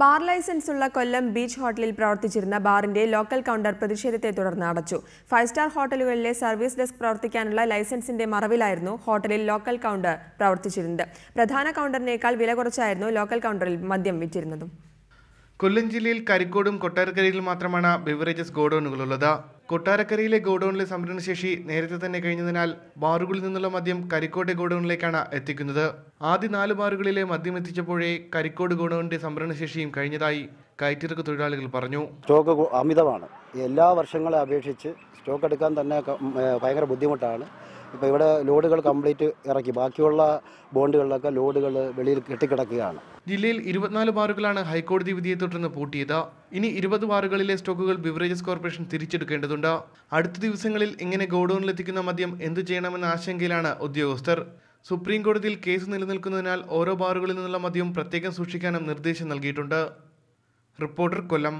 Bar licence ഉള്ള കൊല്ലം beach ഹോട്ടലിൽ പ്രവർത്തിച്ചിരുന്ന ബാറിന്റെ ലോക്കൽ കൗണ്ടർ പ്രതിഷേധത്തെ തുടർന്ന് അടച്ചു. ഫൈവ് സ്റ്റാർ ഹോട്ടലുകളിലെ സർവീസ് ഡെസ്ക് പ്രവർത്തിക്കാനുള്ള ലൈസൻസിന്റെ മറവിലായിരുന്നു ഹോട്ടലിൽ ലോക്കൽ കൗണ്ടർ പ്രവർത്തിച്ചിരുന്നത്. പ്രധാന കൗണ്ടറിനേക്കാൾ വില കുറച്ചായിരുന്നു ലോക്കൽ കൗണ്ടറിൽ മദ്യം വിറ്റിരുന്നതും. കൊല്ലം ജില്ലയിൽ കരിക്കോടും കൊട്ടാരക്കരയിലും മാത്രമാണ് ബിവറേജസ് ഗോഡൌണുകളുള്ളത്. കൊട്ടാരക്കരയിലെ ഗോഡൌണിലെ സംഭരണശേഷി നേരത്തെ തന്നെ കഴിഞ്ഞതിനാൽ ബാറുകളിൽ നിന്നുള്ള മദ്യം കരിക്കോട്ടെ ഗോഡൌണിലേക്കാണ് എത്തിക്കുന്നത്. ആദ്യ നാല് ബാറുകളിലെ മദ്യം എത്തിച്ചപ്പോഴേ കരിക്കോട് ഗോഡൌണിന്റെ സംഭരണശേഷിയും കഴിഞ്ഞതായി കയറ്റിറക്ക് തൊഴിലാളികൾ പറഞ്ഞു. സ്റ്റോക്ക് അമിതമാണ്. എല്ലാ വർഷങ്ങളെ അപേക്ഷിച്ച് സ്റ്റോക്ക് എടുക്കാൻ തന്നെ ഭയങ്കര ബുദ്ധിമുട്ടാണ്. ഇപ്പോൾ ഇവിടെ ലോഡുകൾ കംപ്ലീറ്റ് ഇറക്കി. ബാക്കിയുള്ള ബോണ്ടുകളിലൊക്കെ ലോഡുകൾ വെളിയിൽ കെട്ടിക്കിടക്കുകയാണ്. ജില്ലയിൽ ഇരുപത്തിനാല് ബാറുകളാണ് ഹൈക്കോടതി വിധിയെ തുടർന്ന് പൂട്ടിയത്. ഇനി ഇരുപത് ബാറുകളിലെ സ്റ്റോക്കുകൾ ബിവറേജസ് കോർപ്പറേഷൻ തിരിച്ചെടുക്കേണ്ടതുണ്ട്. അടുത്ത ദിവസങ്ങളിൽ ഇങ്ങനെ ഗോഡൌണിലെത്തിക്കുന്ന മദ്യം എന്തു ചെയ്യണമെന്ന ആശങ്കയിലാണ് ഉദ്യോഗസ്ഥർ. സുപ്രീം കോടതിയിൽ കേസ് നിലനിൽക്കുന്നതിനാൽ ഓരോ ബാറുകളിൽ നിന്നുള്ള മദ്യം പ്രത്യേകം സൂക്ഷിക്കാനും നിർദ്ദേശം നൽകിയിട്ടുണ്ട്. റിപ്പോർട്ടർ കൊല്ലം